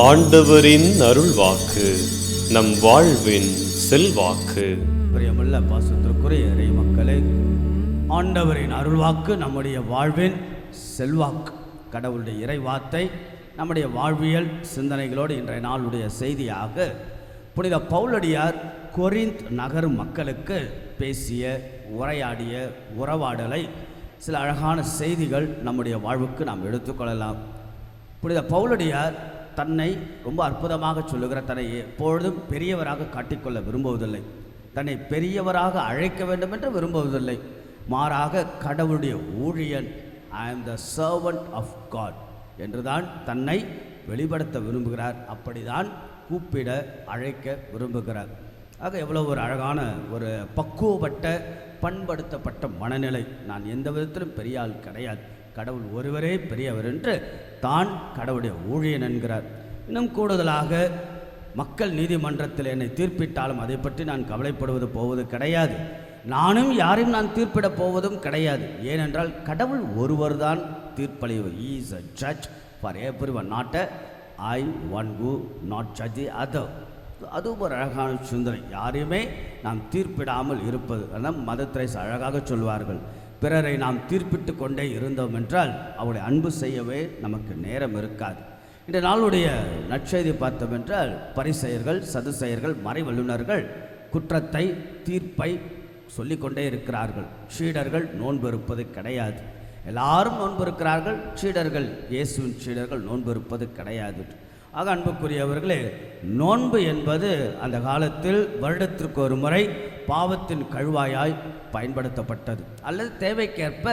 ஆண்டவரின் அருள்வாக்கு நம் வாழ்வின் செல்வாக்கு. பிரியமுள்ள பாசத்திற்குரிய இறை மக்களே ஆண்டவரின் அருள்வாக்கு நம்முடைய வாழ்வின் செல்வாக்கு. கடவுளுடைய இறை வார்த்தை நம்முடைய வாழ்வியல் சிந்தனைகளோடு இன்றைய நாளுடைய செய்தியாக புனித பவுலடியார் கொரிந்த் நகர் மக்களுக்கு பேசிய உரையாடிய உறவாடலை சில அழகான செய்திகள் நம்முடைய வாழ்வுக்கு நாம் எடுத்துக்கொள்ளலாம் புனித பவுலடியார் தன்னை ரொம்ப அற்புதமாக சொல்லுகிற தன்னை எப்பொழுதும் பெரியவராக காட்டிக்கொள்ள விரும்புவதில்லை. தன்னை பெரியவராக அழைக்க வேண்டும் என்று விரும்புவதில்லை. மாறாக கடவுளுடைய ஊழியன் ஐ ஆம் த சர்வன்ட் ஆஃப் காட் என்றுதான் தன்னை வெளிப்படுத்த விரும்புகிறார். அப்படிதான் கூப்பிட அழைக்க விரும்புகிறார். ஆக எவ்வளோ ஒரு அழகான ஒரு பக்குவப்பட்ட பண்படுத்தப்பட்ட மனநிலை. நான் எந்த விதத்திலும் பெரிய ஆள் கிடையாது. கடவுள் ஒருவரே பெரியவர் என்று தான் கடவுளுடைய ஊழியன் என்கிறார். இன்னும் கூடுதலாக மக்கள் நீதிமன்றத்தில் என்னை தீர்ப்பிட்டாலும் அதை பற்றி நான் கவலைப்படுவது போவது கிடையாது. நானும் யாரையும் நான் தீர்ப்பிடப் போவதும் கிடையாது. ஏனென்றால் கடவுள் ஒருவர் தான் தீர்ப்பளிவர் is a judge for every one not a I one who not judge other அது ஒரு அழகான சிந்தனை யாரையுமே நாம் தீர்ப்பிடாமல் இருப்பது அதான் மதத்திரை அழகாக சொல்வார்கள். பிறரை நாம் தீர்ப்பிட்டு கொண்டே இருந்தோம் என்றால் அவருடைய அன்பு செய்யவே நமக்கு நேரம் இருக்காது. இந்த நாளுடைய நற்செய்தி பார்த்தோம் என்றால் பரிசெயர்கள் சதுசெயர்கள் மறைவல்லுநர்கள் குற்றத்தை தீர்ப்பை சொல்லிக்கொண்டே இருக்கிறார்கள். சீடர்கள் நோன்பு இருப்பது கிடையாது. எல்லாரும் நோன்பு இருக்கிறார்கள். சீடர்கள் இயேசுவின் சீடர்கள் நோன்பு இருப்பது கிடையாது. ஆக அன்புக்குரியவர்களே நோன்பு என்பது அந்த காலத்தில் வருடத்திற்கு ஒரு முறை பாவத்தின் கழுவாயாய் பயன்படுத்தப்பட்டது. அல்லது தேவைக்கேற்ப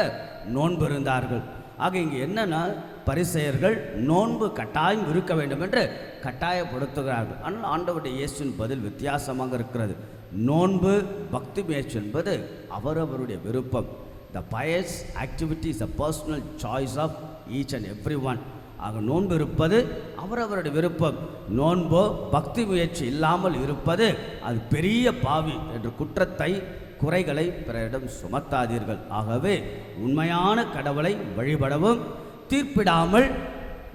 நோன்பு இருந்தார்கள். ஆக இங்கே என்னன்னா பரிசெயர்கள் நோன்பு கட்டாயம் இருக்க வேண்டும் என்று கட்டாயப்படுத்துகிறார்கள். ஆனால் ஆண்டவருடைய இயேசுவின் பதில் வித்தியாசமாக இருக்கிறது. நோன்பு பக்தி முயற்சி என்பது அவரவருடைய விருப்பம். The pious activity is a personal choice of each and every one ஆக நோன்பு இருப்பது அவரவருடைய விருப்பம். நோன்போ பக்தி முயற்சி இல்லாமல் இருப்பது அது பெரிய பாவி என்ற குற்றத்தை குறைகளை பிறரிடம் சுமத்தாதீர்கள். ஆகவே உண்மையான கடவுளை வழிபடவும் தீர்ப்பிடாமல்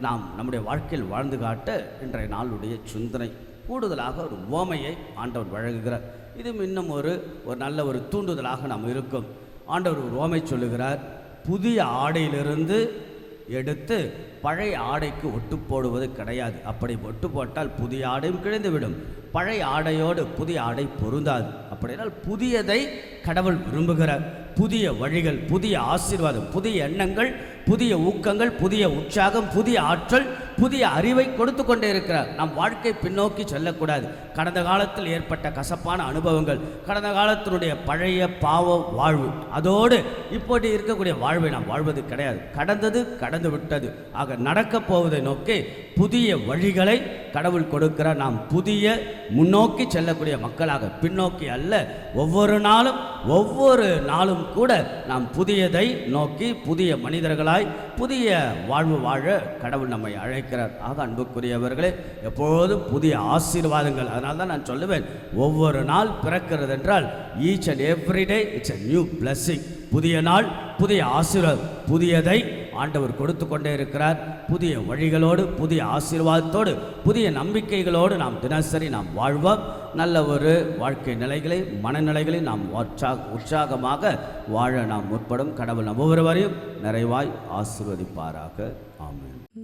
நாம் நம்முடைய வாழ்க்கையில் வாழ்ந்து காட்ட இன்றைய நாளுடைய சிந்தனை கூடுதலாக ஒரு ஓமையை ஆண்டவர் வழங்குகிறார். இது இன்னும் ஒரு ஒரு நல்ல ஒரு தூண்டுதலாக நாம் இருக்கும். ஆண்டவர் ஒரு ஓமை சொல்லுகிறார். புதிய ஆடையிலிருந்து எடுத்து பழைய ஆடைக்கு ஒட்டு போடுவது கிடையாது. அப்படி ஒட்டு போட்டால் புதிய ஆடையும் கிழிந்துவிடும். பழைய ஆடையோடு புதிய ஆடை பொருந்தாது. அப்படினால் புதியதை கடவுள் விரும்புகிறார். புதிய வழிகள் புதிய ஆசீர்வாதம் புதிய எண்ணங்கள் புதிய ஊக்கங்கள் புதிய உற்சாகம் புதிய ஆற்றல் புதிய அறிவை கொடுத்து கொண்டே இருக்கிறார். நம் வாழ்க்கை பின்னோக்கி செல்லக்கூடாது. கடந்த காலத்தில் ஏற்பட்ட கசப்பான அனுபவங்கள் கடந்த காலத்தினுடைய பழைய பாவ வாழ்வு அதோடு இப்போது இருக்கக்கூடிய வாழ்வை நாம் வாழ்வது கிடையாது. கடந்தது கடந்து விட்டது. ஆக நடக்கப் போவதை நோக்கி புதிய வழிகளை கடவுள் கொடுக்கிறார். நாம் புதிய முன்னோக்கி செல்லக்கூடிய மக்களாக பின்னோக்கி அல்ல ஒவ்வொரு நாளும் ஒவ்வொரு நாளும் கூட நாம் புதியதை நோக்கி புதிய மனிதர்களாய் புதிய வாழ்வு வாழ கடவுள் நம்மை அழைக்கிறார். ஆக அன்புக்குரியவர்களே எப்பொழுதும் புதிய ஆசீர்வாதங்கள். அதனால தான் நான் சொல்லுவேன் ஒவ்வொரு நாள் பிறக்கிறது என்றால் each and every day it's a new blessing புதிய நாள் புதிய ஆசீர்வாதம். புதியதை ஆண்டவர் கொடுத்து கொண்டே இருக்கிறார். புதிய வழிகளோடு புதிய ஆசீர்வாதத்தோடு புதிய நம்பிக்கைகளோடு நாம் தினசரி நாம் வாழ்வோம். நல்ல ஒரு வாழ்க்கை நிலைகளை மனநிலைகளை நாம் உற்சாக உற்சாகமாக வாழ நாம் முற்படும். கடவுள் ஒவ்வொருவரையும் நிறைவாய் ஆசிர்வதிப்பாராக. ஆமாம்